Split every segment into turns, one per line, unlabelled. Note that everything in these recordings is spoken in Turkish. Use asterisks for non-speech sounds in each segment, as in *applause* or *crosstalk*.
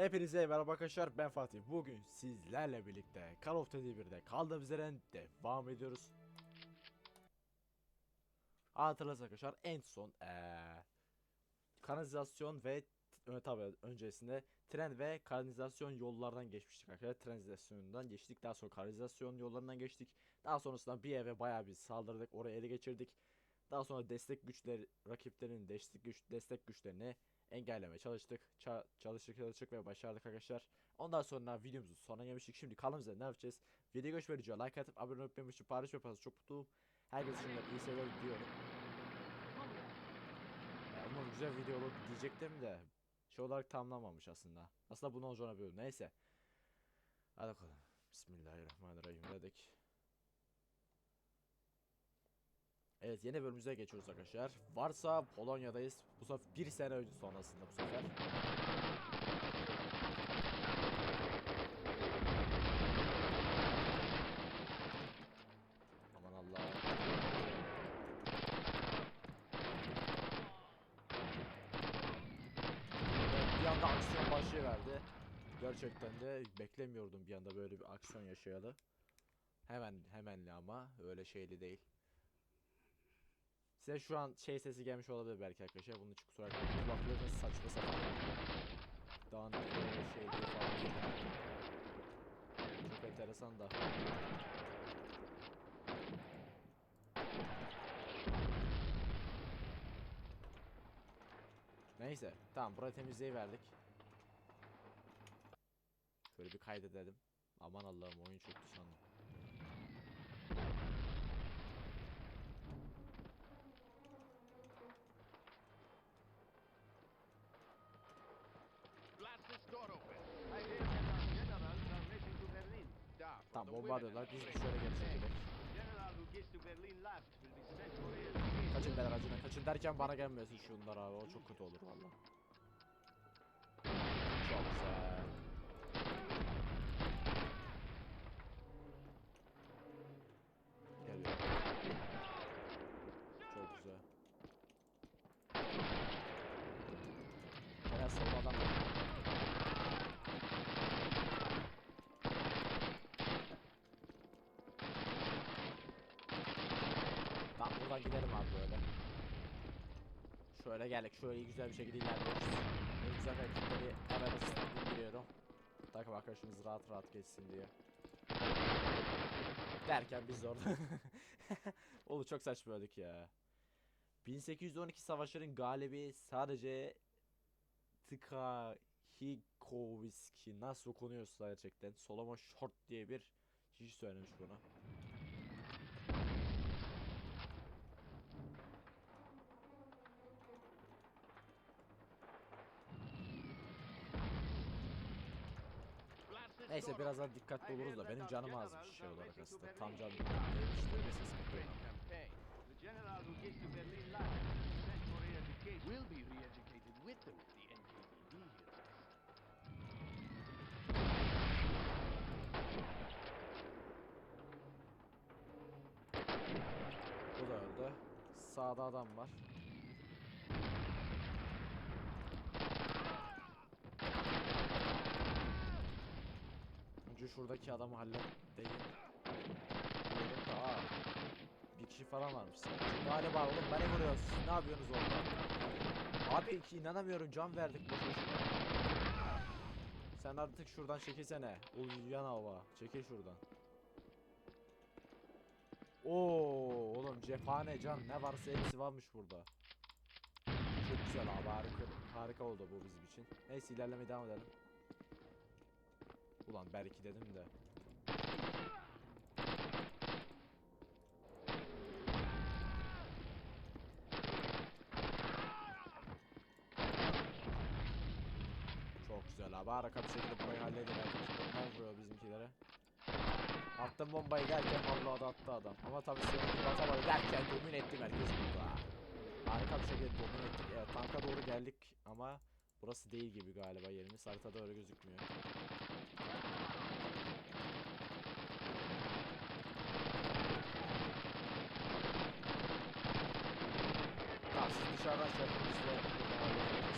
Hepinize merhaba arkadaşlar ben Fatih. Bugün sizlerle birlikte Call of Duty 1'de kaldığımız yerden devam ediyoruz. Hatırlarsanız arkadaşlar en son eee kanalizasyon ve tabi öncesinde tren ve kanalizasyon yollardan geçmiştik arkadaşlar. Kanalizasyonundan geçtik. Daha sonra kanalizasyon yollarından geçtik. Daha sonrasında bir eve bayağı bir saldırdık. Oraya ele geçirdik. Daha sonra destek güçleri rakiplerin destek güç destek güçlerini engellemeye çalıştık. Ça- çalıştık çalıştık ve başardık arkadaşlar. Ondan sonra videomuzun sonuna gelmiştik. Şimdi kanalımızda ne yapacağız? Video görüş verici like atıp abone olmayı unutmayın. Paylaş yaparsanız çok mutluyum. Herkese şimdiden iyi seyirler diyorum. Umarım güzel video olur diyecektim de şey olarak tamamlamamış aslında. Aslında bunu olacağını biliyorum. Neyse. Hadi bakalım. Bismillahirrahmanirrahim dedik. Evet yeni bölümümüze geçiyoruz arkadaşlar. Varsa Polonya'dayız. Bu sefer bir sene önce sonrasında bu sefer. Aman Allah. Evet, bir anda aksiyon başlayıverdi. Gerçekten de beklemiyordum bir anda böyle bir aksiyon yaşayalı. Hemen hemenli ama öyle şeyli değil. Size şu an şey sesi gelmiş olabilir belki arkadaşlar. Bunun için kusura bakmayın. Kulaklarınız saçma sapan. Dağınık böyle şey diye falan. Çok enteresan da. Neyse. Tamam burayı temizleyiverdik. Şöyle bir kaydedelim. Aman Allah'ım oyun çöktü sandım.
Be sent to re-education.
Kaçın beyler acına kaçın derken bana gelmesin şunlar abi o çok kötü olur valla. Çok güzel. Geliyor. Çok güzel. Biraz solda adam var. Tamam buradan gidelim abi böyle. Şöyle geldik. Şöyle güzel bir şekilde ilerliyoruz. Ne güzel rakipleri hızlı indiriyorum. Takım arkadaşımız rahat rahat geçsin diye. Derken biz de orada. *laughs* Oğlum çok saçma öldük ya. 1812 savaşların galibi sadece Tkachikowiski nasıl okunuyorsa gerçekten Solomon Short diye bir kişi söylemiş bunu. Neyse birazdan dikkatli oluruz da benim canım
generals
azmış şey olarak aslında. Tam canım
Da,
değilmiş.
for the
Neyse sıkıntı
great
yok.
campaign. The general who gets to Berlin last will be sent for re-education. Will be re-educated with them, the NKVD heroes.
Bu da öldü. Sağda adam var. Önce şuradaki adamı halledeyim. Diyelim de aa. Bir kişi falan varmış sadece. Galiba oğlum beni vuruyoruz. Siz ne yapıyorsunuz orada? Abi ki inanamıyorum can verdik boş boşuna. Sen artık şuradan çekilsene. Ulyanova. Çekil şuradan. Oo oğlum cephane can ne varsa hepsi varmış burada. Çok güzel abi harika, harika oldu bu bizim için. Neyse ilerlemeye devam edelim. Ulan belki dedim de. Çok güzel abi harika bir şekilde burayı halledelim. Onlar vuruyor bizimkilere. Attım bombayı derken vallahi da attı adam. Ama tabii senin gibi atamadı derken domine ettim herkes burada. Harika bir şekilde domine ettik. Evet, tanka doğru geldik ama burası değil gibi galiba yerimiz. Haritada öyle gözükmüyor. Tamam siz dışarıdan şey yapın biz de buradan hallederiz.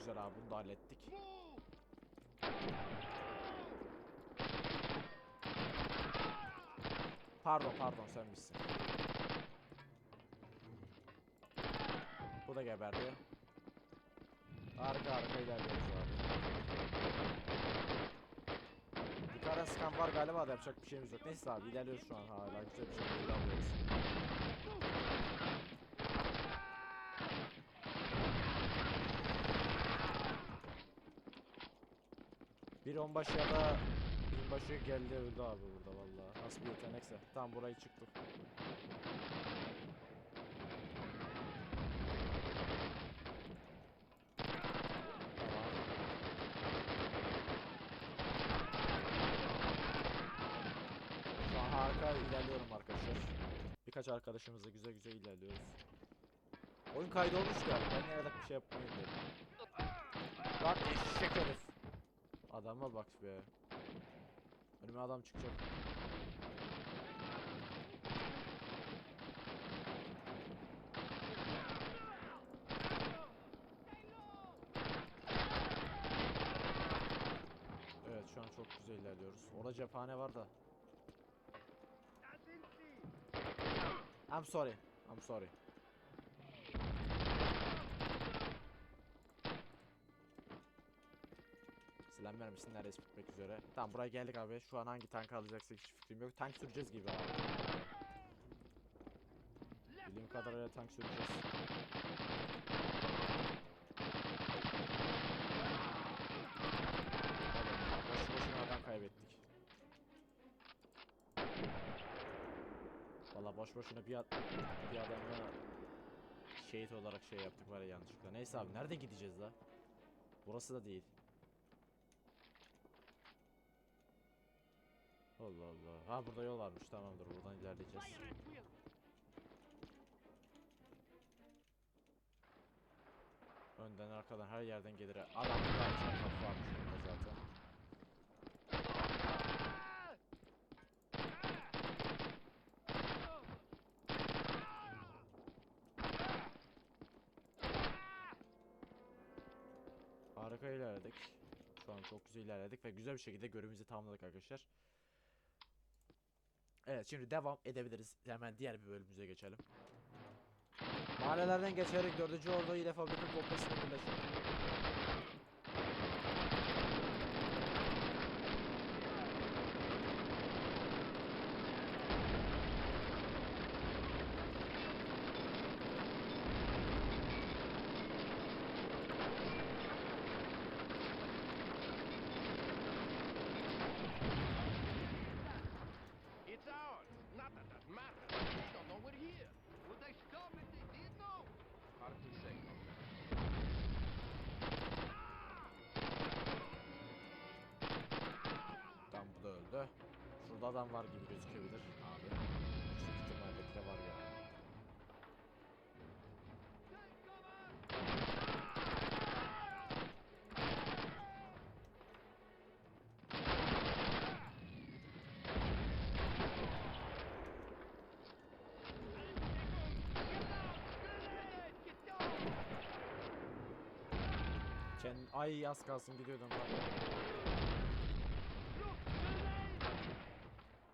güzel abi bunu da hallettik. Pardon pardon sen misin? Bu da geberdi. Harika harika ilerliyoruz abi. Yukarıdan sıkan var galiba da yapacak bir şeyimiz yok. Neyse abi ilerliyoruz şu an hala güzel bir şekilde ilerliyoruz. Bir onbaşı ya da binbaşı geldi öldü abi burada. Nasıl bir yetenekse. Tam burayı çıktık. Tamam. İlerliyorum arkadaşlar. Birkaç arkadaşımızla güzel güzel ilerliyoruz. Oyun kaydı olmuş galiba. Ben de bir şey yapmayayım dedim. Lan eşek herif. Adama bak be. Önüme adam çıkacak. Evet şu an çok güzel ilerliyoruz. Orada cephane var da. I'm sorry. I'm sorry. Silah mermisi neredeyse bitmek üzere. Tamam buraya geldik abi. Şu an hangi tank alacaksak hiç fikrim yok. Tank süreceğiz gibi abi. Bildiğim kadarıyla tank süreceğiz. Oğlum ya, Boş boşuna adam kaybettik. Valla boş boşuna bir, bir adamı şehit olarak şey yaptık var ya yanlışlıkla. Neyse abi nerede gideceğiz la? Burası da değil. Allah Allah. Ha burada yol varmış. Tamamdır. Buradan ilerleyeceğiz. Önden arkadan her yerden gelir. Adam da çarpmak varmış burada zaten. Harika ilerledik. Şu an çok güzel ilerledik ve güzel bir şekilde görevimizi tamamladık arkadaşlar. Evet şimdi devam edebiliriz. Hemen diğer bir bölümümüze geçelim. Mahallelerden geçerek 4. ordu ile fabrika kompleksine birleşir. Şurada adam var gibi gözükebilir abi. Yüksek ihtimalle de var ya. Ken ay az kalsın gidiyordum lan.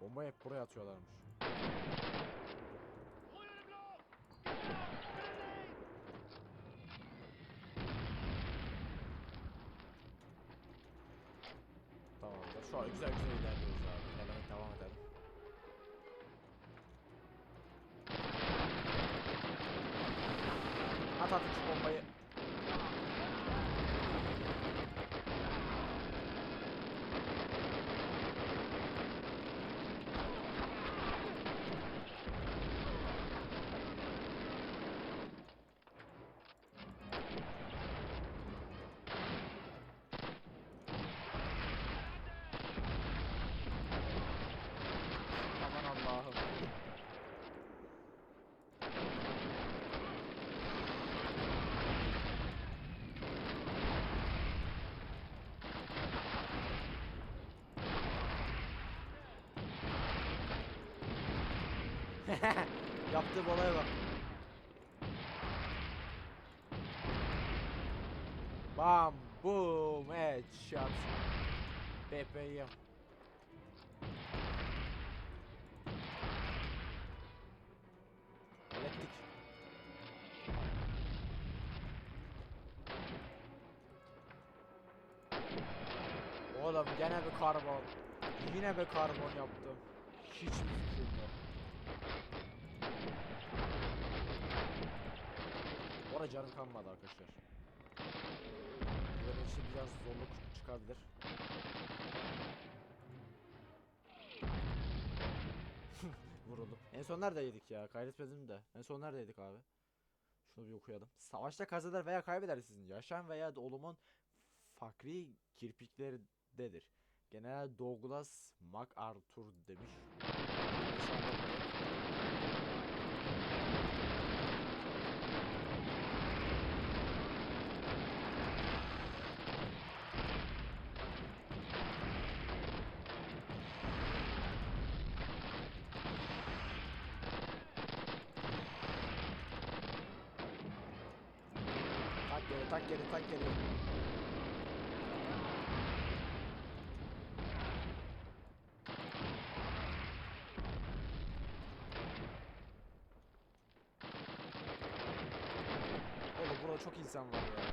Bomba hep buraya atıyorlarmış. Tamamdır. Şu an güzel güzel ilerliyoruz abi. İlerlemeye devam edelim. At at şu bombayı. Aman Allah'ım. *laughs* Yaptığım olaya bak. Bam, boom, headshot. Bebeğim. Hallettik. Oğlum gene bir karbon. Yine bir karbon yaptım. Hiç arada canım kalmadı arkadaşlar. Böyle için biraz zorluk çıkabilir. *laughs* Vuruldum. En son nerede yedik ya? Kaydetmedim de. En son nerede yedik abi? Şunu bir okuyalım. Savaşta kazanır veya kaybeder sizin yaşam veya olumun fakri kirpiklerindedir. General Douglas MacArthur demiş. Tak geri, tak geri. Oğlum burada çok insan var ya.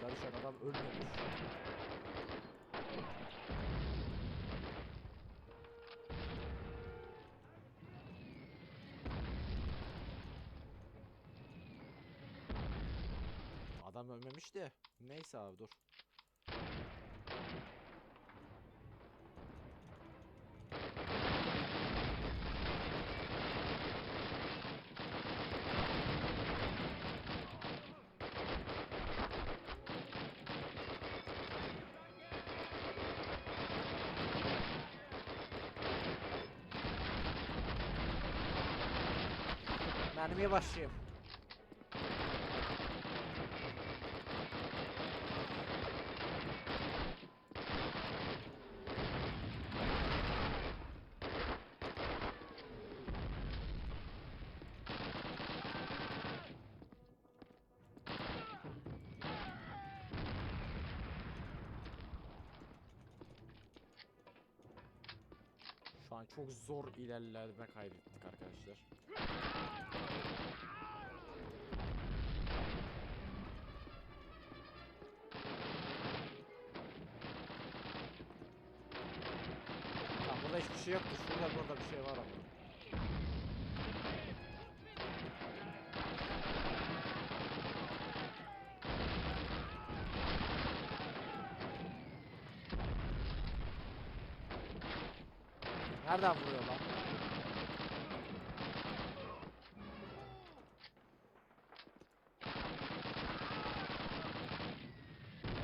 Karışan adam ölmemiş. Adam ölmemiş de. Neyse abi dur. Mermiye başlayayım. Şu an çok zor ilerleme kaydettik arkadaşlar. Tamam burada hiçbir şey yoktu. Şurada burada bir şey var ama. Nereden vuruyor lan?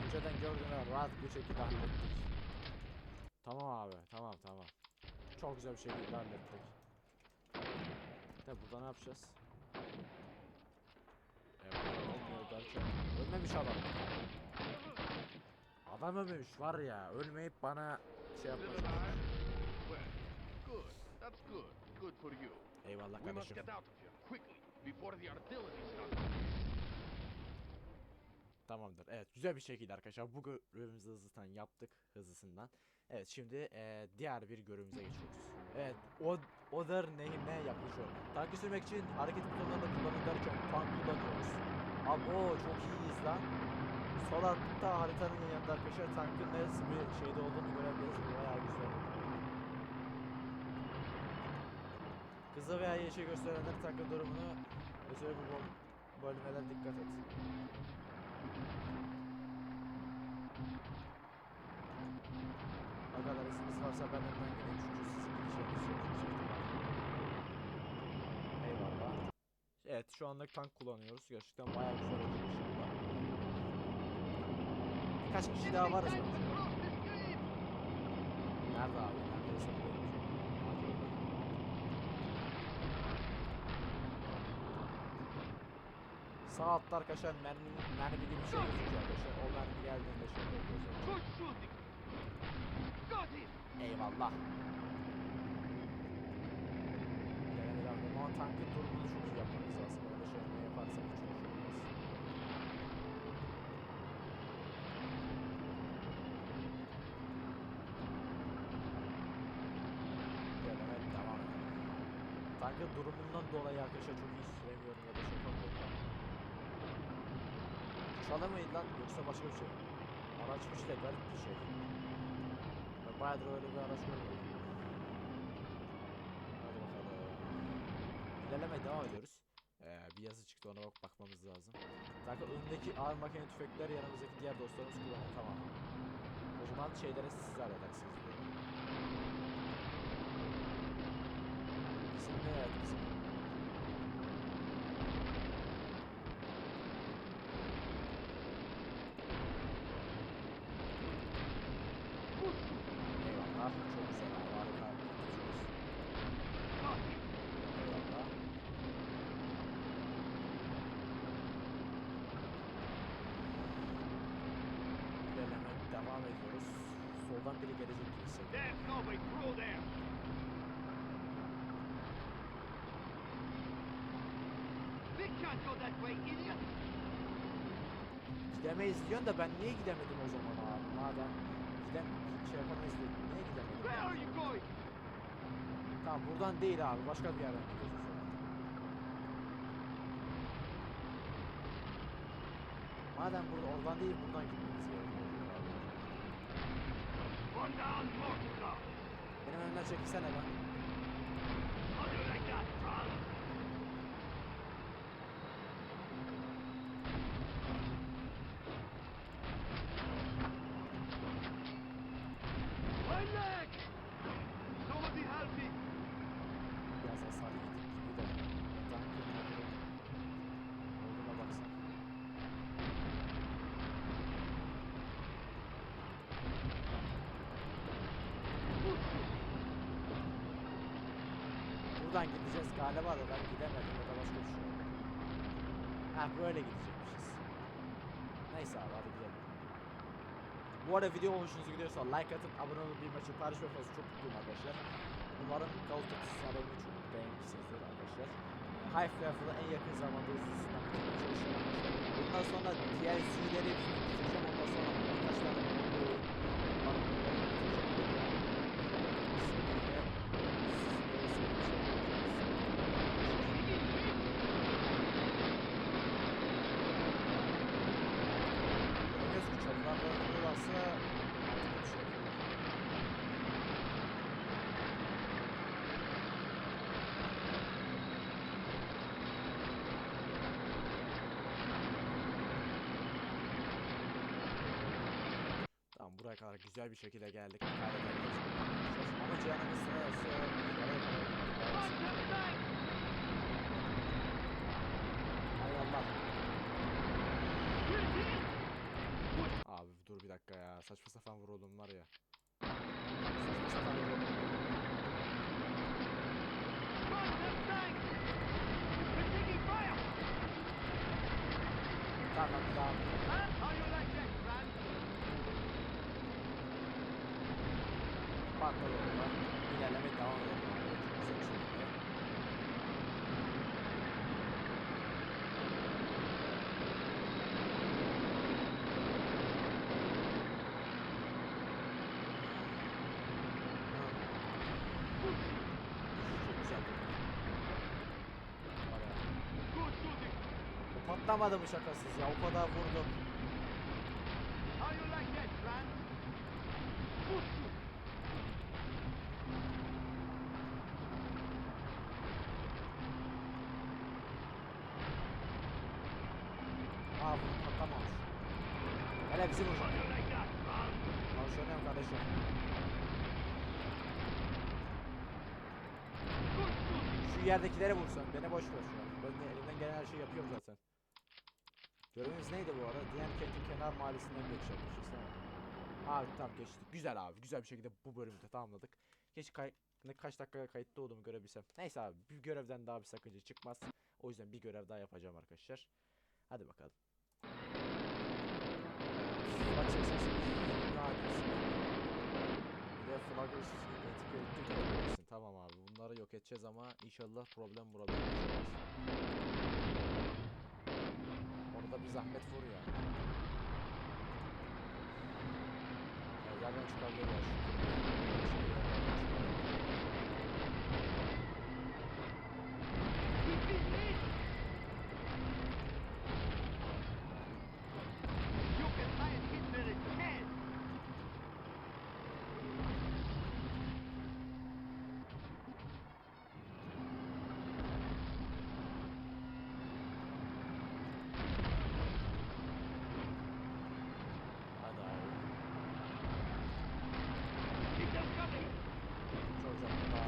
Önceden gördüğünü rahat bir şekilde hallettik. Tamam abi, tamam tamam. Çok güzel bir şekilde hallettik. De burada ne yapacağız? Ölmemiş adam. Adam ölmemiş var ya, ölmeyip bana şey
good. That's good. Good for you.
Eyvallah
We must
kardeşim.
get out of here quickly before the artillery starts.
Tamamdır. Evet güzel bir şekilde arkadaşlar bu görevimizi hızlıdan yaptık hızlısından. Evet şimdi eee, diğer bir görevimize geçiyoruz. Evet o Oder nehirine yaklaşıyor. Tankı sürmek için hareket butonlarını kullanın derken tank kullanıyoruz. Abo çok iyiyiz lan. Sol altta haritanın yanında arkadaşlar tankın neresi bir şeyde olduğunu görebilirsiniz. Bayağı güzel. Kızı veya yeşil gösterenler tankın durumunu özel bu bölmelere dikkat et. Ne kadar isminiz varsa ben önden gideyim çünkü sizin gideceğiniz yok. Eyvallah. Evet şu anda tank kullanıyoruz. Gerçekten bayağı güzel olacak inşallah. Birkaç kişi daha varız bence. Nerede abi? Neredeyse sağ altta arkadaşlar mermi, mermi gibi bir şey gözüküyor arkadaşlar. O mermi geldiğinde şey
oluyor.
Eyvallah. Gelelim abi. Ama tankın durumunu çok iyi yapmamız lazım. Öyle şey ne yaparsak hiç hoş olmaz. Gelelim devam edelim. Tankın durumundan dolayı arkadaşlar çok iyi süremiyorum ya da şey yapamıyorum. Mıydı lan yoksa başka bir şey? Araçmış da garip bir şey. Ben bayağıdır öyle bir araç görmedim. Hadi bakalım. İlerlemeye devam ediyoruz. Ee, bir yazı çıktı ona bak bakmamız lazım. Zaten önündeki ağır makine tüfekler yanımızdaki diğer dostlarımız kullanıyor. Tamam. O zaman şeylere siz halledersiniz diyorum. Bizim ne evet bizim. Eyvallah. Çok güzel. abi, Harika. Tutuyoruz. Eyvallah. İlerleme devam ediyoruz. Soldan biri gelecek gibi hissediyorum.
There's no way through there. We can't go that way, idiot.
Gidemeyiz diyorsun da ben niye gidemedim o zaman abi? Madem gidem şey yapamayız dedim. Niye gidemedim?
Where are you going?
Tamam buradan değil abi. Başka bir yerden gidiyoruz. Madem burada oradan değil buradan gitmemiz gerekiyor. Benim önümden çekilsene lan.
How do you like that, Franz? My leg! Somebody help me!
Biraz hasar yedik gibi de. Tankın ne olduğuna baksan. Buradan gideceğiz galiba da ben gidemedim ya da başka bir şey oldu. Ha böyle gidecekmişiz. Neyse abi hadi gidelim. Bu arada video hoşunuza gidiyorsa like atıp abone olup bir maçı paylaş yapmanızı çok mutluyum arkadaşlar. Umarım Call of çok beğenmişsinizdir arkadaşlar. Half-Life'ı en yakın zamanda hızlısından bitirmeye çalışıyorum arkadaşlar. Bundan sonra DLC'leri bitireceğim ondan sonra birkaç tane oyun oyun. Bak bunları bitireceğim. Sebebiyle sizin de sevdiğim şey yapacağız. Görüyoruz ki çalılarda kırılırsa mantıklı bir şey yapıyorlar. Tamam buraya kadar güzel bir şekilde geldik. Ama canımız sırası oraya kadar gittik. Hay Allah. Abi dur bir dakika ya. Saçma sapan vuruldum var ya. Saçma sapan vuruldum. Tamam tamam. Patladı orada. İlerleme devam edelim. abi. Çok güzel bir şekilde. Çok güzel vurdu. Var ya. O patlamadı mı şakasız ya? O kadar vurdum. Aa bu patlamamış. Hele bizi vuracak. Konuşuyorum kardeşim. Şu yerdekilere vursan beni boş ver şu an. Ben de elimden gelen her şeyi yapıyorum zaten. Görevimiz neydi bu arada? Diğer kentin kenar mahallesinden geçecekmişiz tamam. Abi tamam geçtik. Güzel abi. Güzel bir şekilde bu bölümü de tamamladık. Keşke kay ne kaç dakika kayıtlı olduğumu görebilsem. Neyse abi bir görevden daha bir sakınca çıkmaz. O yüzden bir görev daha yapacağım arkadaşlar. Hadi bakalım. Flag 88 nadirsin. Bir de Flagger etiketli Tamam abi bunları yok edeceğiz ama inşallah problem burada yaşamaz. Orada bir zahmet vur ya. Yerden çıkabilir ya şu. Şey,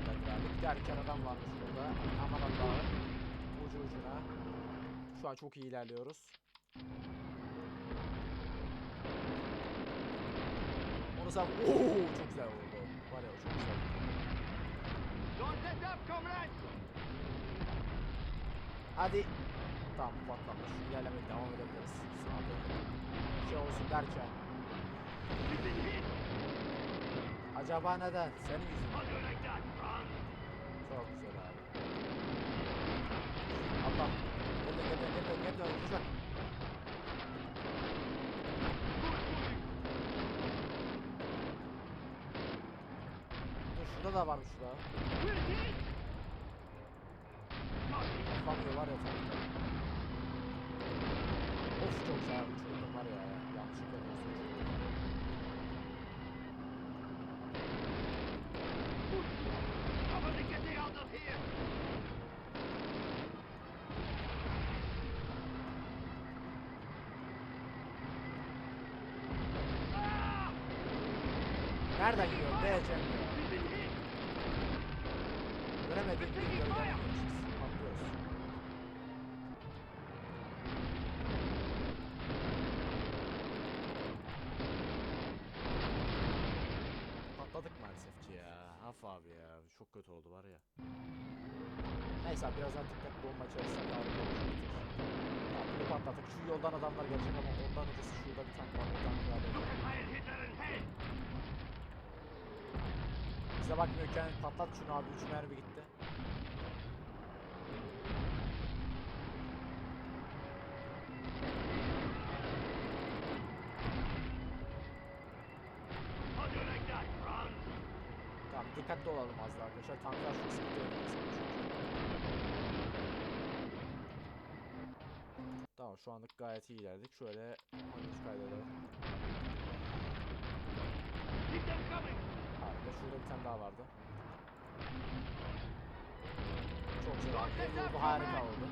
yerden çıkabilir. Derken adam varmış burada. Aman Allah'ım. Ucu ucuna. Şu an çok iyi ilerliyoruz. Onu sağ... Oo, çok güzel oldu. Var ya çok güzel. Hadi. Tamam patlamış. İlerlemeye devam edebiliriz. Sağda. Şey olsun derken. Acaba neden? Senin yüzünden. Çok güzel abi. Allah. Gel gel gel gel vuracak. Dur şurada da varmış şurada. Patlamıyor var ya tankta. Of çok güzel uçurdum var ya. Yanlışlıkla olsun uçurdum.
Somebody get me out of here! Ah!
Nereden
been hit!
Göremediğim bir gölgeden yemişiz. Patlıyoruz. Patladık maalesef ki ya. Af abi ya. Çok kötü oldu var ya. Neyse abi birazdan dikkatli olma çalışsak harika olacaktır. Tamam bunu patlattık. Şu yoldan adamlar gelecek ama ondan öncesi şurada bir tank var. O tankı
Look
Bize bakmıyorken patlat şunu abi. 3 mermi gitti. Tamam dikkatli olalım az daha arkadaşlar. Tanklar çok sıkıntı çünkü. Tamam şu anlık gayet iyi ilerledik. Şöyle oyunumuzu kaydedelim.
Keep them coming!
Harika. Şurada bir tane daha vardı. Çok güzel. Oldu. Bu harika oldu.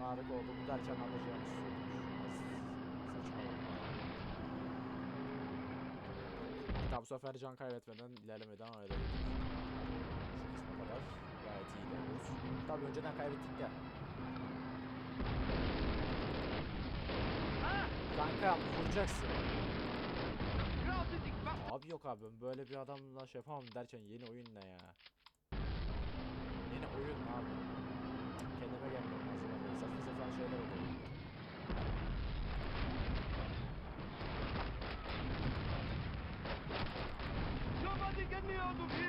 Harika oldu. Bu derken alacağımız. Saçmalama. Tamam bu sefer can kaybetmeden ilerlemeye devam edelim. Şu kısma kadar gayet iyi ilerliyoruz. Tabii önceden kaybettik ya.
Ah!
Kanka vuracaksın.
Grounded the bastard!
Abi yok abi ben böyle bir adamla şey yapamam derken yeni oyun ne ya? Yeni oyun ne abi? Kendime gelmiyorum lazım. Saçma sapan şeyler oluyor.
Somebody get me out of here!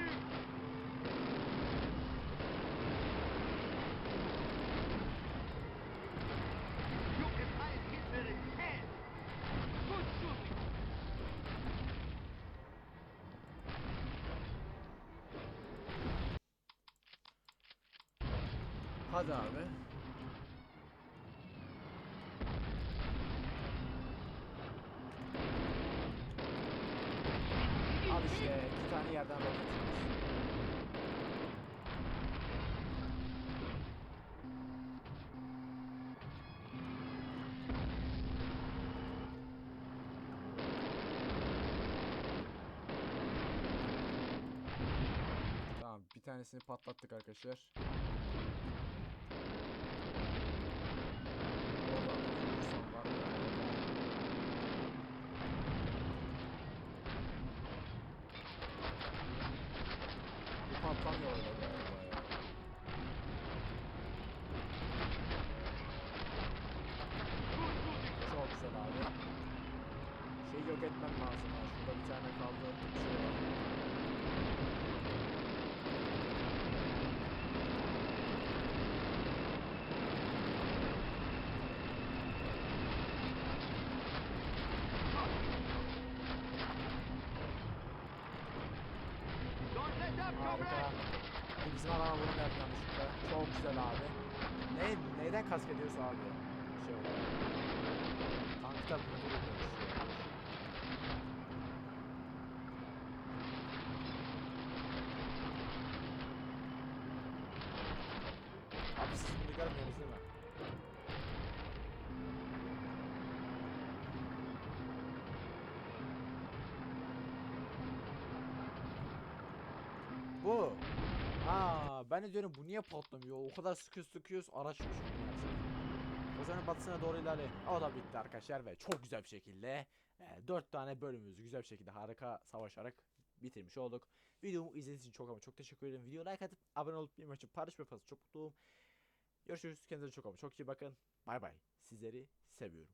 Hadi abi. Al işte iki tane yerden roket. Tamam bir tanesini patlattık arkadaşlar. Oradan da vurursan var ya. Bu patlamıyor orada galiba ya.
Good shooting!
Çok güzel abi. Şeyi yok etmem lazım ya. Şurada bir tane kaldı. Bir şey var.
Don't let up,
Harika.
comrades!
Bu bizim adama vurmayalım yanlışlıkla. Çok güzel abi. Ne, neyden kask ediyorsa abi. Şey olarak. Tankta vuruluyormuş. Ben de diyorum bu niye patlamıyor? O kadar sıkıyoruz sıkıyoruz araç düşüyor. O zaman batısına doğru ilerleyin. O da bitti arkadaşlar ve çok güzel bir şekilde 4 tane bölümümüzü güzel bir şekilde harika savaşarak bitirmiş olduk. Videomu izlediğiniz için çok ama çok teşekkür ederim. Videoya like atıp abone olup bir maçı paylaşmayı yaparsanız çok mutlu olurum. Görüşürüz. Kendinize çok ama çok iyi bakın. Bay bay. Sizleri seviyorum.